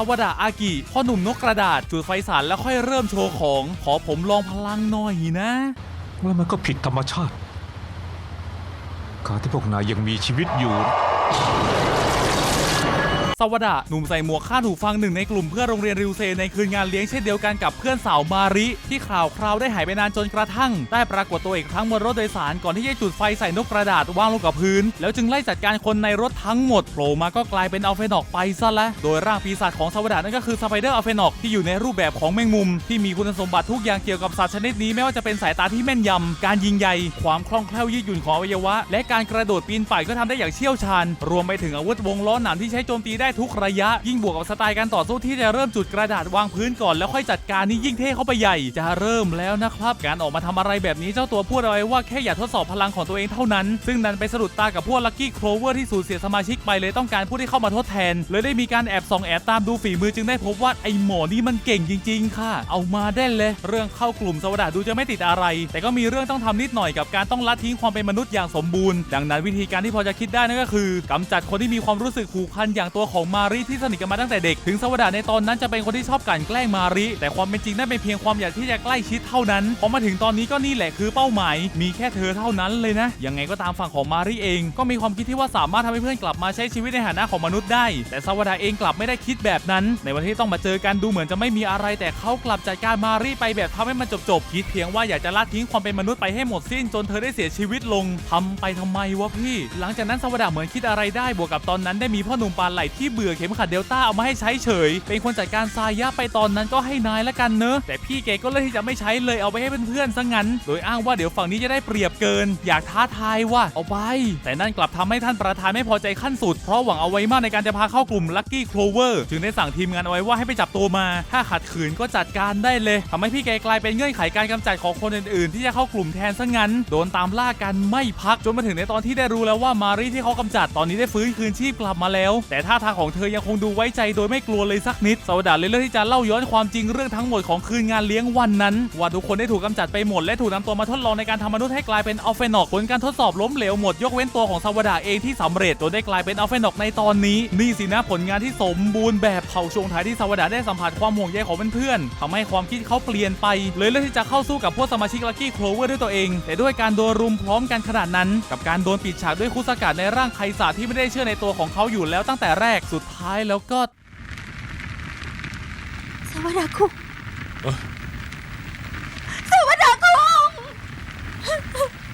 สวดาอากิพ่อหนุ่มนกกระดาษจุดไฟสารแล้วค่อยเริ่มโชว์ของ ขอผมลองพลังหน่อยนะ แล้วมันก็ผิดธรรมชาติ การที่พวกนายยังมีชีวิตอยู่ สวดาหนุ่มใส่หมวกคาดหูฟังหนึ่งในกลุ่มเพื่อนโรงเรียนริวเซในคืนงานเลี้ยงเช่นเดียวกันกับเพื่อนสาวมาริ ที่ข่าวคราวได้หายไปนานจนกระทั่ง ได้ปรากฏตัวอีกครั้งบนรถโดยสารก่อนที่จะจุดไฟใส่นกกระดาษวางลงกับพื้น แล้วจึงไล่จัดการคนในรถทั้งหมดโผล่มาก็กลายเป็นอัลเฟนอกไปซะแล้วโดยร่างปีศาจของสวดานั่นก็คือสไปเดอร์อัลเฟนอกที่อยู่ในรูปแบบของแมงมุม ที่มีคุณสมบัติทุกอย่างเกี่ยวกับสัตว์ชนิดนี้ไม่ว่าจะเป็นสายตาที่แม่นยำการยิงใยความคล่องแคล่วยืดหยุ่นของอวัยวะ และการกระโดดปีนป่ายก็ทำได้อย่างเชี่ยวชาญ รวมไปถึงอาวุธวงล้อหนามที่ใช้โจมตีได้ทุกระยะ ยิ่งบวกกับสไตล์การต่อสู้ที่จะเริ่มจุดกระดาษวางพื้นก่อนแล้วค่อยจัดการนี่ยิ่งเท่เข้าไปใหญ่ จะเริ่มแล้วนะครับ การออกมาทำอะไรแบบนี้เจ้าตัวพูดเอาไว้ว่าแค่อย่าทดสอบพลังของตัวเองเท่านั้น ซึ่งดันไปสะดุดตากับพวกลัคกี้โคลเวอร์ที่สูญเสียสมาชิกไปเลยต้องการผู้ที่เข้ามาทดแทน เลยได้มีการแอบส่องแอบตามดูฝีมือจึงได้พบว่าไอ้หมอนี่มันเก่งจริง ๆ ค่ะ เอามาได้เลย เรื่องเข้ากลุ่มสวดาดูจะไม่ติดอะไร แต่ก็มีเรื่องต้องทำนิดหน่อยกับการต้องละทิ้งความเป็นมนุษย์อย่างสมบูรณ์ ดังนั้นวิธีการที่พอจะคิดได้นั่นก็คือกำจัดคนที่มีความรู้สึกผูกพันอย่างตัวของมารีที่สนิทกันมาตั้งแต่เด็ก ถึงสวัสดาในตอนนั้นจะเป็นคนที่ชอบกลั่นแกล้งมารีแต่ความเป็นจริงนั่นเป็นเพียงความอยากที่จะใกล้ชิดเท่านั้น พอมาถึงตอนนี้ก็นี่แหละคือเป้าหมาย มีแค่เธอเท่านั้นเลยนะ ยังไงก็ตามฝั่งของมารีเอง ก็มีความคิดที่ว่าสามารถทำให้เพื่อนกลับมาใช้ชีวิตในฐานะของมนุษย์ได้ แต่สวัสดาเองกลับไม่ได้คิดแบบนั้น ในวันที่ต้องมาเจอกันดูเหมือนจะไม่มีอะไร แต่เขากลับจัดการมารีไปแบบทำให้มันจบๆคิดเพียงว่าอยากจะละทิ้งความเป็นมนุษย์ไปให้หมดสิ้นจนเธอได้เสียชีวิตลงทำไปทำไมวะพี่ หลังจากนั้นสวดาเหมือนคิดอะไรได้บวกกับตอนนั้นได้มีพ่อหนุ่มปานไหลที่เบื่อเข็มขัดเดลต้าเอามาให้ใช้เฉย เป็นคนจัดการซายะไปตอนนั้นก็ให้นายละกันเนอะ แต่พี่แกก็เลือกที่จะไม่ใช้เลยเอาไปให้เพื่อนๆซะงั้น โดยอ้างว่าเดี๋ยวฝั่งนี้จะได้เปรียบเกิน อยากท้าทายว่าเอาไป แต่นั่นกลับทำให้ท่านประธานไม่พอใจขั้นสุด เพราะหวังเอาไว้มากในการจะพาเข้ากลุ่มลัคกี้โคลเวอร์จึงได้สั่งทีมงานเอาไว้ว่าให้ไปจับตัวมา ถ้าขัดขืนก็จัดการได้เลยทำให้พี่แกกลายเป็นเงื่อนไขการกำจัดของคนอื่นๆ ที่จะเข้ากลุ่มแทนซะงั้น โดนตามล่ากันไม่พักจนมาถึงในตอนที่ได้รู้แล้วว่ามารีที่เขากำจัดตอนนี้ได้ฟื้นคืนชีพกลับมาแล้ว แต่ท่าทางของเธอยังคงดูไว้ใจโดยไม่กลัวเลยสักนิดสวดาเลยเลือกที่จะเล่าย้อนความจริงเรื่องทั้งหมดของคืนงานเลี้ยงวันนั้น ว่าทุกคนได้ถูกกำจัดไปหมดและถูกนำตัวมาทดลองในการทำมนุษย์ให้กลายเป็นอัลเฟนอกผลการทดสอบล้มเหลวหมดยกเว้นตัวของสวดาเองที่สำเร็จจนได้กลายเป็นอัลเฟนอกในตอนนี้นี่สินะผลงานที่สมบูรณ์แบบเผาชงท้ายที่สวดาได้สัมผัสความห่วงใยของเพื่อนๆทำให้ความคิดเขาเปลี่ยนไป เลยเลือกที่จะเข้าสู้กับพวกสมาชิกลัคกี้โคลเวอร์ด้วยตัวเอง แต่ด้วยการโดนรุมพร้อมกันขนาดนั้น กับการโดนปิดฉากด้วยคุสกัดในร่างไคศาที่ไม่ได้เชื่อในตัวของเขาอยู่แล้วตั้งแต่แรกสุดท้ายแล้วก็สวัสดีคุ